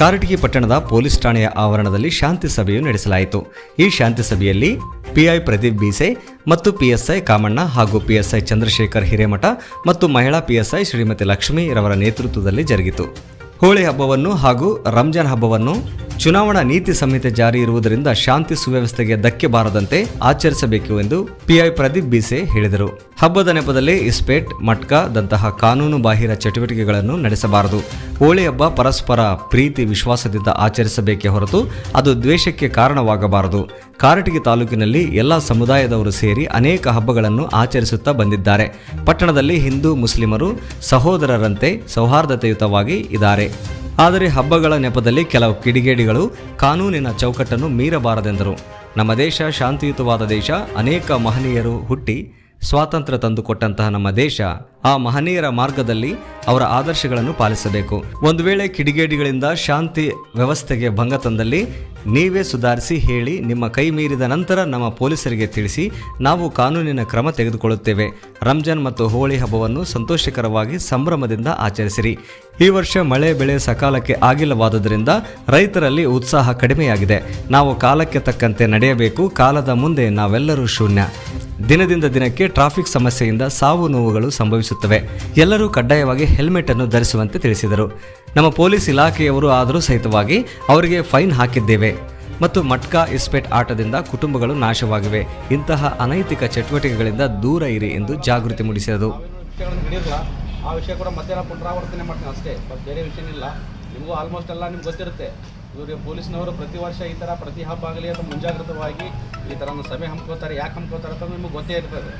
ಕಾರಟಗಿ ಪಟ್ಟಣದ ಪೊಲೀಸ್ ಠಾಣೆಯ ಆವರಣದಲ್ಲಿ ಶಾಂತಿ ಸಭೆಯು ನಡೆಸಲಾಯಿತು. ಈ ಶಾಂತಿ ಸಭೆಯಲ್ಲಿ ಪಿಐ ಪ್ರದೀಪ್ ಬೀಸೆ ಮತ್ತು ಪಿಎಸ್ಐ ಕಾಮಣ್ಣ ಹಾಗೂ ಪಿಎಸ್ಐ ಚಂದ್ರಶೇಖರ್ ಹಿರೇಮಠ ಮತ್ತು ಮಹಿಳಾ ಪಿಎಸ್ಐ ಶ್ರೀಮತಿ ಲಕ್ಷ್ಮೀ ರವರ ನೇತೃತ್ವದಲ್ಲಿ ಜರುಗಿತು. ಹೋಳಿ ಹಬ್ಬವನ್ನು ಹಾಗೂ ರಂಜಾನ್ ಹಬ್ಬವನ್ನು ಚುನಾವಣಾ ನೀತಿ ಸಂಹಿತೆ ಜಾರಿ ಇರುವುದರಿಂದ ಶಾಂತಿ ಸುವ್ಯವಸ್ಥೆಗೆ ಧಕ್ಕೆ ಬಾರದಂತೆ ಆಚರಿಸಬೇಕು ಎಂದು ಪಿಐ ಪ್ರದೀಪ್ ಬೀಸೆ ಹೇಳಿದರು. ಹಬ್ಬದ ನೆಪದಲ್ಲಿ ಇಸ್ಪೇಟ್ ಮಟ್ಕಾದಂತಹ ಕಾನೂನು ಬಾಹಿರ ಚಟುವಟಿಕೆಗಳನ್ನು ನಡೆಸಬಾರದು. ಹೋಳಿ ಹಬ್ಬ ಪರಸ್ಪರ ಪ್ರೀತಿ, ವಿಶ್ವಾಸದಿಂದ ಆಚರಿಸಬೇಕೇ ಹೊರತು ಅದು ದ್ವೇಷಕ್ಕೆ ಕಾರಣವಾಗಬಾರದು. ಕಾರಟಗಿ ತಾಲೂಕಿನಲ್ಲಿ ಎಲ್ಲ ಸಮುದಾಯದವರು ಸೇರಿ ಅನೇಕ ಹಬ್ಬಗಳನ್ನು ಆಚರಿಸುತ್ತಾ ಬಂದಿದ್ದಾರೆ. ಪಟ್ಟಣದಲ್ಲಿ ಹಿಂದೂ ಮುಸ್ಲಿಮರು ಸಹೋದರರಂತೆ ಸೌಹಾರ್ದತೆಯುತವಾಗಿ ಇದ್ದಾರೆ. ಆದರೆ ಹಬ್ಬಗಳ ನೆಪದಲ್ಲಿ ಕೆಲವು ಕಿಡಿಗೇಡಿಗಳು ಕಾನೂನಿನ ಚೌಕಟ್ಟನ್ನು ಮೀರಬಾರದೆಂದರು. ನಮ್ಮ ದೇಶ ಶಾಂತಿಯುತವಾದ ದೇಶ, ಅನೇಕ ಮಹನೀಯರು ಹುಟ್ಟಿ ಸ್ವಾತಂತ್ರ್ಯ ತಂದುಕೊಟ್ಟಂತಹ ನಮ್ಮ ದೇಶ. ಆ ಮಹನೀಯರ ಮಾರ್ಗದಲ್ಲಿ ಅವರ ಆದರ್ಶಗಳನ್ನು ಪಾಲಿಸಬೇಕು. ಒಂದು ವೇಳೆ ಕಿಡಿಗೇಡಿಗಳಿಂದ ಶಾಂತಿ ವ್ಯವಸ್ಥೆಗೆ ಭಂಗ ತಂದಲ್ಲಿ ನೀವೇ ಸುಧಾರಿಸಿ ಹೇಳಿ ನಿಮ್ಮ ಕೈ ಮೀರಿದ ನಂತರ ನಮ್ಮ ಪೊಲೀಸರಿಗೆ ತಿಳಿಸಿ ನಾವು ಕಾನೂನಿನ ಕ್ರಮ ತೆಗೆದುಕೊಳ್ಳುತ್ತೇವೆ. ರಂಜಾನ್ ಮತ್ತು ಹೋಳಿ ಹಬ್ಬವನ್ನು ಸಂತೋಷಕರವಾಗಿ ಸಂಭ್ರಮದಿಂದ ಆಚರಿಸಿರಿ. ಈ ವರ್ಷ ಮಳೆ ಬೆಳೆ ಸಕಾಲಕ್ಕೆ ಆಗಿಲ್ಲವಾದುದರಿಂದ ರೈತರಲ್ಲಿ ಉತ್ಸಾಹ ಕಡಿಮೆಯಾಗಿದೆ. ನಾವು ಕಾಲಕ್ಕೆ ತಕ್ಕಂತೆ ನಡೆಯಬೇಕು. ಕಾಲದ ಮುಂದೆ ನಾವೆಲ್ಲರೂ ಶೂನ್ಯ. ದಿನದಿಂದ ದಿನಕ್ಕೆ ಟ್ರಾಫಿಕ್ ಸಮಸ್ಯೆಯಿಂದ ಸಾವು ನೋವುಗಳು ಸಂಭವಿಸುತ್ತವೆ. ಎಲ್ಲರೂ ಕಡ್ಡಾಯವಾಗಿ ಹೆಲ್ಮೆಟ್ ಅನ್ನು ಧರಿಸುವಂತೆ ತಿಳಿಸಿದರು. ನಮ್ಮ ಪೊಲೀಸ್ ಇಲಾಖೆಯವರು ಆದರೂ ಸಹಿತವಾಗಿ ಅವರಿಗೆ ಫೈನ್ ಹಾಕಿದ್ದೇವೆ. ಮತ್ತು ಮಟ್ಕಾ ಇಸ್ಪೇಟ್ ಆಟದಿಂದ ಕುಟುಂಬಗಳು ನಾಶವಾಗಿವೆ. ಇಂತಹ ಅನೈತಿಕ ಚಟುವಟಿಕೆಗಳಿಂದ ದೂರ ಇರಿ ಎಂದು ಜಾಗೃತಿ ಮೂಡಿಸಿದರು. ಆ ವಿಷಯ ಕೂಡ ಮತ್ತೆ ನಾನು ಪುನರಾವರ್ತನೆ ಮಾಡ್ತೀನಿ ಅಷ್ಟೇ. ಬಟ್ ಬೇರೆ ಇಲ್ಲ ನಿಮಗೂ ಆಲ್ಮೋಸ್ಟ್ ಎಲ್ಲ ನಿಮ್ಗೆ ಗೊತ್ತಿರುತ್ತೆ. ಇವರಿಗೆ ಪೊಲೀಸ್ನವರು ಪ್ರತಿ ವರ್ಷ ಈ ಥರ ಪ್ರತಿ ಹಬ್ಬ ಆಗಲಿ ಅಥವಾ ಮುಂಜಾಗ್ರತವಾಗಿ ಈ ಥರ ಒಂದು ಸಭೆ ಹಮ್ಕೋತಾರೆ ಯಾಕೆ ಹಮ್ಕೋತಾರೆ ಅಂತ ನಿಮಗೆ ಗೊತ್ತೇ ಇರ್ತದೆ.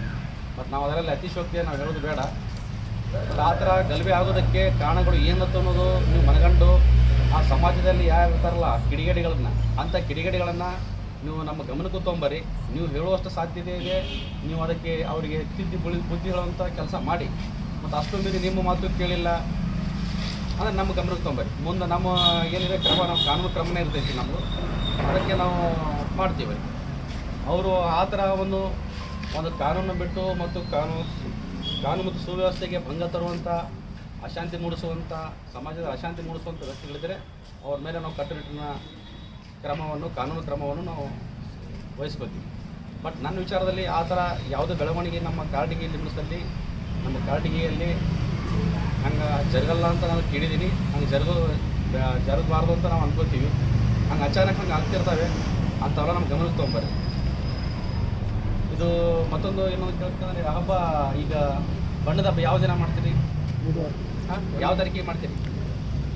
ಮತ್ತು ನಾವು ಅದರಲ್ಲಿ ಅತಿಶೋಕ್ತಿಯನ್ನು ನಾವು ಹೇಳೋದು ಬೇಡ. ಬಟ್ ಆ ಥರ ಗಲಭೆ ಆಗೋದಕ್ಕೆ ಕಾರಣಗಳು ಏನತ್ತು ಅನ್ನೋದು ನೀವು ಮನಗಂಡು ಆ ಸಮಾಜದಲ್ಲಿ ಯಾರು ಇರ್ತಾರಲ್ಲ ಕಿಡಿಗೇಡಿಗಳನ್ನ. ಅಂಥ ಕಿಡಿಗೇಡಿಗಳನ್ನು ನೀವು ನಮ್ಮ ಗಮನಕ್ಕೂ ತೊಗೊಂಬರಿ ನೀವು ಹೇಳುವಷ್ಟು ಸಾಧ್ಯತೆ ಇದೆ. ನೀವು ಅದಕ್ಕೆ ಅವರಿಗೆ ತಿದ್ದಿ ಬುಳಿ ಬುದ್ಧಿ ಹೇಳುವಂಥ ಕೆಲಸ ಮಾಡಿ. ಮತ್ತು ಅಷ್ಟೊಂದು ನಿಮ್ಮ ಮಾತು ಕೇಳಿಲ್ಲ ಅಂದರೆ ನಮ್ಮ ಗಮನಕ್ಕೆ ತೊಗೊಂಬರಿ ಮುಂದೆ ನಮ್ಮ ಏನಿದೆ ಕ್ರಮ, ನಮ್ಮ ಕಾನೂನು ಕ್ರಮನೇ ಇರ್ತೈತಿ ನಮ್ಮದು ಅದಕ್ಕೆ ನಾವು ಮಾಡ್ತೀವಿ. ಅವರು ಆ ಥರ ಒಂದು ಒಂದು ಕಾನೂನು ಬಿಟ್ಟು ಮತ್ತು ಕಾನೂನು ಕಾನೂನು ಮತ್ತು ಸುವ್ಯವಸ್ಥೆಗೆ ಭಂಗ ತರುವಂಥ, ಅಶಾಂತಿ ಮೂಡಿಸುವಂಥ, ಸಮಾಜದ ಅಶಾಂತಿ ಮೂಡಿಸುವಂಥ ವ್ಯಕ್ತಿಗಳಿದ್ದರೆ ಅವ್ರ ಮೇಲೆ ನಾವು ಕಟ್ಟುನಿಟ್ಟಿನ ಕ್ರಮವನ್ನು, ಕಾನೂನು ಕ್ರಮವನ್ನು ನಾವು ವಹಿಸ್ಕೋತೀವಿ. ಬಟ್ ನನ್ನ ವಿಚಾರದಲ್ಲಿ ಆ ಥರ ಯಾವುದೇ ಬೆಳವಣಿಗೆ ನಮ್ಮ ಕಾರ್ಡಿಗೆ ಲಿಮಿಟ್ಸಲ್ಲಿ ನಮ್ಮ ಕಾರ್ಡಿಗೆಯಲ್ಲಿ ಹಂಗೆ ಜರಗಲ್ಲ ಅಂತ ನಾನು ಕೇಳಿದ್ದೀನಿ. ಹಂಗೆ ಜರುಗು ಜರಗಬಾರ್ದು ಅಂತ ನಾವು ಅನ್ಕೋತೀವಿ. ಹಂಗೆ ಅಚಾನಕ್ ಹಂಗೆ ಆಗ್ತಿರ್ತವೆ. ಅಂಥವೆಲ್ಲ ನಮ್ಮ ಗಮನಕ್ಕೆ ತೊಗೊಂಬರ್ರಿ. ಇದು ಮತ್ತೊಂದು ಏನು ಅಂತ ಕೇಳ್ತಂದ್ರೆ ಹಬ್ಬ ಈಗ ಬಣ್ಣದ ಹಬ್ಬ ಯಾವ ದಿನ ಮಾಡ್ತೀರಿ? ಯಾವ ತಾರೀಕಿಗೆ ಮಾಡ್ತೀರಿ?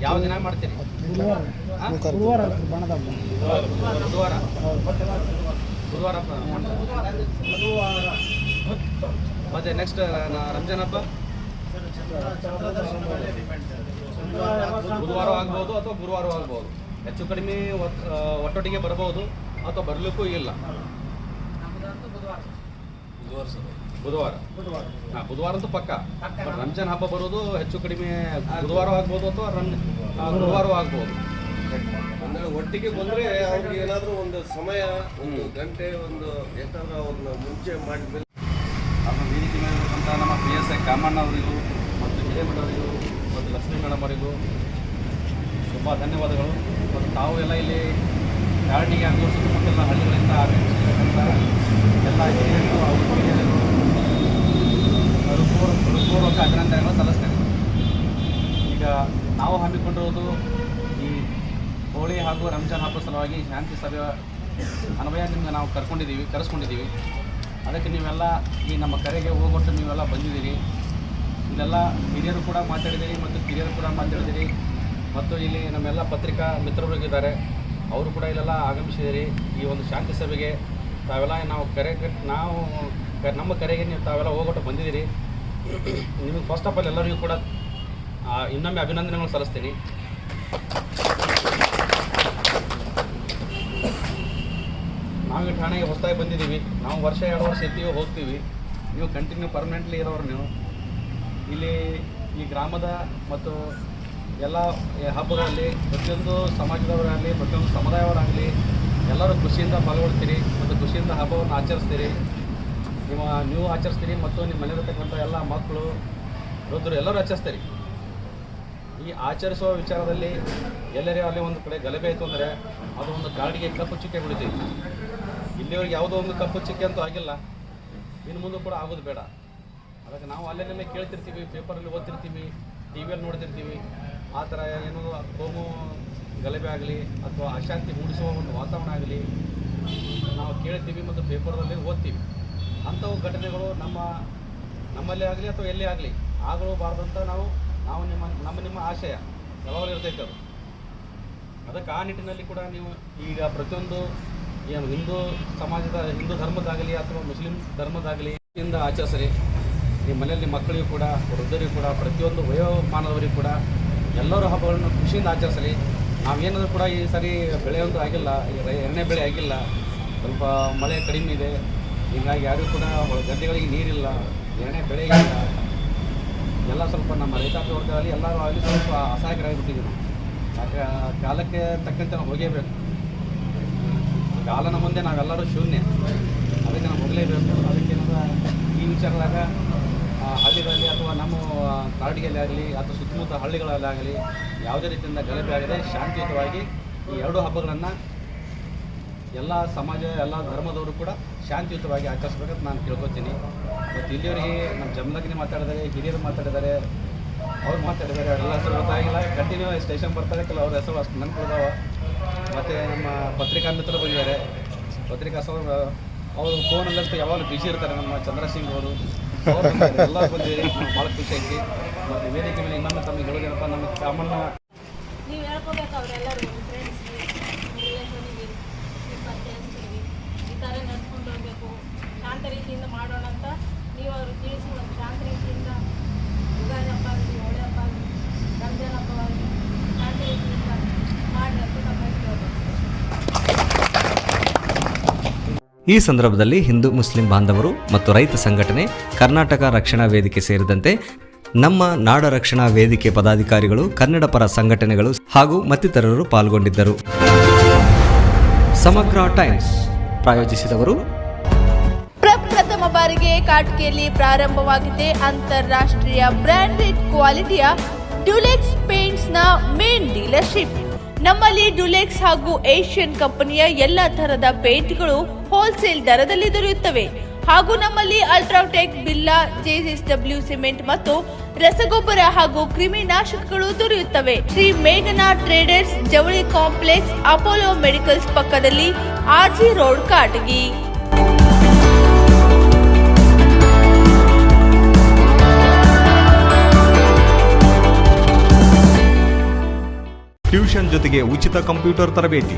ಯಾವ ದಿನ ಮಾಡ್ತೀರಿ? ಗುರುವಾರ. ಬುಧವಾರ ಹಬ್ಬ. ಮಾಡ್ತಾರೆ. ಮತ್ತೆ ನೆಕ್ಸ್ಟ್ ರಂಜಾನ್ ಹಬ್ಬ? ಬುಧವಾರ ಆಗ್ಬೋದು ಅಥವಾ ಗುರುವಾರ ಆಗ್ಬೋದು? ಹೆಚ್ಚು ಕಡಿಮೆ ಒಟ್- ಒಟ್ಟೊಟ್ಟಿಗೆ ಬರಬಹುದು ಅಥವಾ ಬರಲಿಕ್ಕೂ ಇಲ್ಲ. ಬುಧವಾರ ಹಾಂ ಬುಧವಾರ ಅಂತೂ ಪಕ್ಕ. ಬಟ್ ರಂಜಾನ್ ಹಬ್ಬ ಬರೋದು ಹೆಚ್ಚು ಕಡಿಮೆ ಬುಧವಾರ ಆಗ್ಬೋದು ಅಥವಾ ರನ್ ಆ, ಗುರುವಾರ ಆಗ್ಬೋದು. ಅಂದ್ರೆ ಒಟ್ಟಿಗೆ ಬಂದ್ರೆ ಅವ್ರಿಗೆ ಏನಾದರೂ ಒಂದು ಸಮಯ ಒಂದು ಗಂಟೆ ಒಂದು ಎಷ್ಟಾದ್ರೂ ಅವ್ರನ್ನ ಮುಂಚೆ ಮಾಡಿದ್ಮೇಲೆ ನಮ್ಮ ವೇದಿಕೆ ಮೇಲಿರುವಂಥ ನಮ್ಮ ಪಿ ಎಸ್ ಐ ಕಾಮಣ್ಣ ಅವರಿಗೂ ಮತ್ತು ಹಿರೇಮಠ ಅವರಿಗೂ ಮತ್ತು ಲಕ್ಷ್ಮೀ ಮೇಡಮ್ ಅವರಿಗೂ ತುಂಬ ಧನ್ಯವಾದಗಳು. ಮತ್ತು ತಾವು ಎಲ್ಲ ಇಲ್ಲಿ ಕಾರಣಿಗೆ ಹಾಗೂ ಸುತ್ತಮುತ್ತಲಿನ ಹಳ್ಳಿಗಳಿಂದ ಆಗಮಿಸಿರ್ತಕ್ಕಂಥ ಎಲ್ಲ ಹಿರಿಯರು ಹಾಗೂ ಹಿರಿಯರು ಹೃತ್ಪೂರ್ವ ಹೃತ್ಪೂರ್ವಕ ಅಭಿನಂದನೆಗಳು ಸಲ್ಲಿಸ್ತೇನೆ ಈಗ ನಾವು ಹಮ್ಮಿಕೊಂಡಿರುವುದು ಈ ಹೋಳಿ ಹಾಗೂ ರಂಜಾನ್ ಹಬ್ಬದ ಸಲುವಾಗಿ ಶಾಂತಿ ಸಭೆಯ ಅನ್ವಯ ನಿಮ್ಗೆ ನಾವು ಕರ್ಕೊಂಡಿದ್ದೀವಿ, ಕರೆಸ್ಕೊಂಡಿದ್ದೀವಿ. ಅದಕ್ಕೆ ನೀವೆಲ್ಲ ಈ ನಮ್ಮ ಕರೆಗೆ ಹೋಗೊಟ್ಟು ನೀವೆಲ್ಲ ಬಂದಿದ್ದೀರಿ. ಇಲ್ಲೆಲ್ಲ ಹಿರಿಯರು ಕೂಡ ಮಾತಾಡಿದ್ದೀರಿ ಮತ್ತು ಕಿರಿಯರು ಕೂಡ ಮಾತಾಡಿದ್ದೀರಿ. ಮತ್ತು ಇಲ್ಲಿ ನಮ್ಮೆಲ್ಲ ಪತ್ರಿಕಾ ಮಿತ್ರರಿಗಿದ್ದಾರೆ ಅವರು ಕೂಡ ಇಲ್ಲೆಲ್ಲ ಆಗಮಿಸಿದ್ದೀರಿ. ಈ ಒಂದು ಶಾಂತಿ ಸಭೆಗೆ ತಾವೆಲ್ಲ ನಾವು ಕರೆ ನಾವು ನಮ್ಮ ಕರೆಗೆ ನೀವು ತಾವೆಲ್ಲ ಹೋಗೊಟ್ಟು ಬಂದಿದ್ದೀರಿ. ನಿಮಗೆ ಫಸ್ಟ್ ಆಫ್ ಆಲ್ ಎಲ್ಲರಿಗೂ ಕೂಡ ಇನ್ನೊಮ್ಮೆ ಅಭಿನಂದನೆಗಳು ಸಲ್ಲಿಸ್ತೀನಿ. ನಾವು ಠಾಣೆಗೆ ಹೊಸದಾಗಿ ಬಂದಿದ್ದೀವಿ. ನಾವು ವರ್ಷ ಎರಡು ವರ್ಷ ಇರ್ತೀವಿ ಹೋಗ್ತೀವಿ. ನೀವು ಕಂಟಿನ್ಯೂ ಪರ್ಮನೆಂಟ್ಲಿ ಇರೋರು ನೀವು. ಇಲ್ಲಿ ಈ ಗ್ರಾಮದ ಮತ್ತು ಎಲ್ಲ ಹಬ್ಬಗಳಲ್ಲಿ ಪ್ರತಿಯೊಂದು ಸಮಾಜದವರಾಗಲಿ, ಪ್ರತಿಯೊಂದು ಸಮುದಾಯವರಾಗಲಿ, ಎಲ್ಲರೂ ಖುಷಿಯಿಂದ ಪಾಲ್ಗೊಳ್ತೀರಿ ಮತ್ತು ಖುಷಿಯಿಂದ ಹಬ್ಬವನ್ನು ಆಚರಿಸ್ತೀರಿ. ನಿಮ್ಮ ನೀವು ಆಚರಿಸ್ತೀರಿ ಮತ್ತು ನಿಮ್ಮ ಮನೆಯಲ್ಲಿರ್ತಕ್ಕಂಥ ಎಲ್ಲ ಮಕ್ಕಳು, ವೃದ್ಧರು ಎಲ್ಲರೂ ಆಚರಿಸ್ತೀರಿ. ಈ ಆಚರಿಸುವ ವಿಚಾರದಲ್ಲಿ ಎಲ್ಲರೇ ಅಲ್ಲಿ ಒಂದು ಕಡೆ ಗಲಭೆ ಆಯಿತು ಅಂದರೆ ಅದು ಒಂದು ಕಾರ್ಡಿಗೆ ಕಪ್ಪು ಚುಕ್ಕೆ ಬಿಡುತ್ತೆ ಇಲ್ಲಿವರೆಗೆ ಯಾವುದೋ ಒಂದು ಕಪ್ಪು ಚುಕ್ಕೆ ಅಂತೂ ಆಗಿಲ್ಲ. ಇನ್ನು ಮುಂದೆ ಕೂಡ ಆಗೋದು ಬೇಡ. ಅದಕ್ಕೆ ನಾವು ಅಲ್ಲೇನೇ ಕೇಳ್ತಿರ್ತೀವಿ, ಪೇಪರಲ್ಲಿ ಓದ್ತಿರ್ತೀವಿ ಟಿ ವಿಯಲ್ಲಿ ನೋಡ್ತಿರ್ತೀವಿ. ಆ ಥರ ಏನೋ ಕೋಮು ಗಲಭೆ ಆಗಲಿ ಅಥವಾ ಅಶಾಂತಿ ಮೂಡಿಸುವ ಒಂದು ವಾತಾವರಣ ಆಗಲಿ ನಾವು ಕೇಳ್ತೀವಿ ಮತ್ತು ಪೇಪರ್ದಲ್ಲಿ ಓದ್ತೀವಿ. ಅಂಥವು ಘಟನೆಗಳು ನಮ್ಮ ನಮ್ಮಲ್ಲೇ ಆಗಲಿ ಅಥವಾ ಎಲ್ಲೇ ಆಗಲಿ ಆಗಲೂ ಬಾರ್ದಂತ ನಾವು ನಾವು ನಿಮ್ಮ, ನಮ್ಮ ನಿಮ್ಮ ಆಶಯ ಯಾವಾಗಲೂ ಇರ್ತೈತೆ ಅದು ಅದಕ್ಕೆ ಆ ನಿಟ್ಟಿನಲ್ಲಿ ಕೂಡ ನೀವು ಈಗ ಪ್ರತಿಯೊಂದು ಏನು ಹಿಂದೂ ಸಮಾಜದ, ಹಿಂದೂ ಧರ್ಮದಾಗಲಿ ಅಥವಾ ಮುಸ್ಲಿಂ ಧರ್ಮದಾಗಲಿ ಇಂದ ಆಚರಿಸ್ರಿ ನಿಮ್ಮ ಮನೆಯಲ್ಲಿ ಮಕ್ಕಳಿಗೂ ಕೂಡ, ವೃದ್ಧರಿಗೂ ಕೂಡ, ಪ್ರತಿಯೊಂದು ವಯೋಮಾನದವರಿಗೂ ಕೂಡ ಎಲ್ಲರೂ ಹಬ್ಬಗಳನ್ನು ಖುಷಿಯಿಂದ ಆಚರಿಸಲಿ. ನಾವೇನಾದರೂ ಕೂಡ ಈ ಸರಿ ಬೆಳೆ ಒಂದು ಆಗಿಲ್ಲ ಎಣ್ಣೆ ಬೆಳೆ ಆಗಿಲ್ಲ, ಸ್ವಲ್ಪ ಮಳೆ ಕಡಿಮೆ ಇದೆ, ಹೀಗಾಗಿ ಯಾರಿಗೂ ಕೂಡ ಗದ್ದೆಗಳಿಗೆ ನೀರಿಲ್ಲ, ಎಣ್ಣೆ ಬೆಳೆ ಇಲ್ಲ. ಎಲ್ಲ ಸ್ವಲ್ಪ ನಮ್ಮ ರೈತಾಪಿ ವರ್ಗದಲ್ಲಿ ಎಲ್ಲರೂ ಆಗಲಿ ಸ್ವಲ್ಪ ಅಸಹಾಯಕರಾಗಿಬಿಟ್ಟಿದ್ದೀವಿ ನಾವು. ಕಾಲಕ್ಕೆ ತಕ್ಕಂತೆ ನಾವು ಹೋಗೇಬೇಕು. ಕಾಲನ ಮುಂದೆ ನಾವೆಲ್ಲರೂ ಶೂನ್ಯ. ಅದಕ್ಕೆ ನಾವು ಹೋಗಲೇಬೇಕು. ಅದಕ್ಕೆ ಏನದ ಈ ವಿಚಾರದಾಗ ಹಳ್ಳಿಗಳಲ್ಲಿ ಅಥವಾ ನಮ್ಮ ಕಾಡಿಗೆಯಲ್ಲಿ ಆಗಲಿ ಅಥವಾ ಸುತ್ತಮುತ್ತ ಹಳ್ಳಿಗಳಲ್ಲಿ ಆಗಲಿ ಯಾವುದೇ ರೀತಿಯಿಂದ ಗಲಭೆ ಆಗದೆ ಶಾಂತಿಯುತವಾಗಿ ಈ ಎರಡು ಹಬ್ಬಗಳನ್ನು ಎಲ್ಲ ಸಮಾಜ, ಎಲ್ಲ ಧರ್ಮದವರು ಕೂಡ ಶಾಂತಿಯುತವಾಗಿ ಆಚರಿಸ್ಬೇಕಂತ ನಾನು ಕೇಳ್ಕೊತೀನಿ. ಮತ್ತು ಇಲ್ಲಿಯವರೆಗೆ ನಮ್ಮ ಜಮಲಗ್ನಿ ಮಾತಾಡಿದ್ದಾರೆ ಹಿರಿಯರು ಮಾತಾಡಿದ್ದಾರೆ ಅವ್ರು ಮಾತಾಡಿದ್ದಾರೆ ಅವರೆಲ್ಲ ಹೆಸರು ಗೊತ್ತಾಗಿಲ್ಲ. ಕಂಟಿನ್ಯೂ ಸ್ಟೇಷನ್ ಬರ್ತಾರೆ, ಕೆಲವು ಅವ್ರ ಹೆಸರು ಅಷ್ಟು ನೆನಪಿದಾವ ಮತ್ತು ನಮ್ಮ ಪತ್ರಿಕಾ ಮಿತ್ರರು ಬಂದಿದ್ದಾರೆ. ಪತ್ರಿಕಾ ಸೌ ಅವರು ಫೋನಲ್ಲಂತೂ ಯಾವಾಗಲೂ ಬಿಸಿ ಇರ್ತಾರೆ, ನಮ್ಮ ಚಂದ್ರಸಿಂಗ್ ಅವರು. ಎಲ್ಲ. ಎಲ್ಲರೂ ಭಾಳ ಖುಷಿ ಐತಿ ಮತ್ತು ವೇದಿಕೆ ಮೇಲೆ ಇನ್ನೊಮ್ಮೆ ತಮಗೆ ಹೇಳೋದೇನಪ್ಪ ನಮ್ಮ ಕಾಮಣ್ಣ ನೀವು ಹೇಳ್ಕೋಬೇಕು ಅವರೆಲ್ಲರೂ ನಿಮ್ಮ ಫ್ರೆಂಡ್ಸ್ಗೆ ರಿಲೇಷನಿಗೆ ನಿಮ್ಮ ಪರಿಚಯಿಸ್ತೀವಿ ಈ ಥರ ನಡ್ಸ್ಕೊಂಡು ಹೋಗಬೇಕು ಶಾಂತ ರೀತಿಯಿಂದ ಮಾಡೋಣ ಅಂತ ನೀವು ಅವ್ರಿಗೆ ತಿಳಿಸಿ ಒಂದು ಶಾಂತ ರೀತಿಯಿಂದ ಯುಗಾದಿ ಹಬ್ಬ ಆಗಲಿ ಹೋಳಿ ಹಬ್ಬ ಆಗಲಿ ರಂಜಾನ್ ಹಬ್ಬವಾಗಲಿ ಶಾಂತ ರೀತಿಯಿಂದ ಮಾಡಿ ಅಂತ ನಮ್ಮಲ್ಲಿ ಕೇಳಬೇಕು ಈ ಸಂದರ್ಭದಲ್ಲಿ ಹಿಂದೂ ಮುಸ್ಲಿಂ ಬಾಂಧವರು ಮತ್ತು ರೈತ ಸಂಘಟನೆ ಕರ್ನಾಟಕ ರಕ್ಷಣಾ ವೇದಿಕೆ ಸೇರಿದಂತೆ ನಮ್ಮ ನಾಡ ರಕ್ಷಣಾ ವೇದಿಕೆ ಪದಾಧಿಕಾರಿಗಳು, ಕನ್ನಡ ಪರ ಸಂಘಟನೆಗಳು ಹಾಗೂ ಮತ್ತಿತರರು ಪಾಲ್ಗೊಂಡಿದ್ದರು. ಸಮಗ್ರ ಟೈಮ್ಸ್ ಪ್ರಾಯೋಜಿಸಿದವರು ಪ್ರಪ್ರಥಮ ಬಾರಿಗೆ ಕಾಟಿಕೆಯಲ್ಲಿ ಪ್ರಾರಂಭವಾಗಿದೆ ಅಂತಾರಾಷ್ಟ್ರೀಯ ಬ್ರಾಂಡೆಡ್ ಕ್ವಾಲಿಟಿಯ ಡ್ಯುಲೆಕ್ಸ್ ಪೇಂಟ್ಸ್ನ ಮೇನ್ ಡೀಲರ್ಶಿಪ್. ನಮ್ಮಲ್ಲಿ ಡ್ಯುಲೆಕ್ಸ್ ಹಾಗೂ ಏಷ್ಯನ್ ಕಂಪನಿಯ ಎಲ್ಲ ತರಹದ ಪೇಂಟ್ಗಳು ಹೋಲ್ಸೇಲ್ ದರದಲ್ಲಿ ದೊರೆಯುತ್ತವೆ. ಹಾಗೂ ನಮ್ಮಲ್ಲಿ ಅಲ್ಟ್ರಾಟೆಕ್ ಬಿಲ್ಲಾ ಜೆಎಸ್ಡಬ್ಲ್ಯೂ ಸಿಮೆಂಟ್ ಮತ್ತು ರಸಗೊಬ್ಬರ ಹಾಗೂ ಕ್ರಿಮಿನಾಶಕಗಳು ದೊರೆಯುತ್ತವೆ. ಶ್ರೀ ಮೇಘನಾ traders Javali complex Apollo medicals ಪಕ್ಕದಲ್ಲಿ ಆರ್ಜಿ ರೋಡ್ ಕಾಟಗಿ ಟ್ಯೂಷನ್ ಜೊತೆಗೆ ಉಚಿತ ಕಂಪ್ಯೂಟರ್ ತರಬೇತಿ.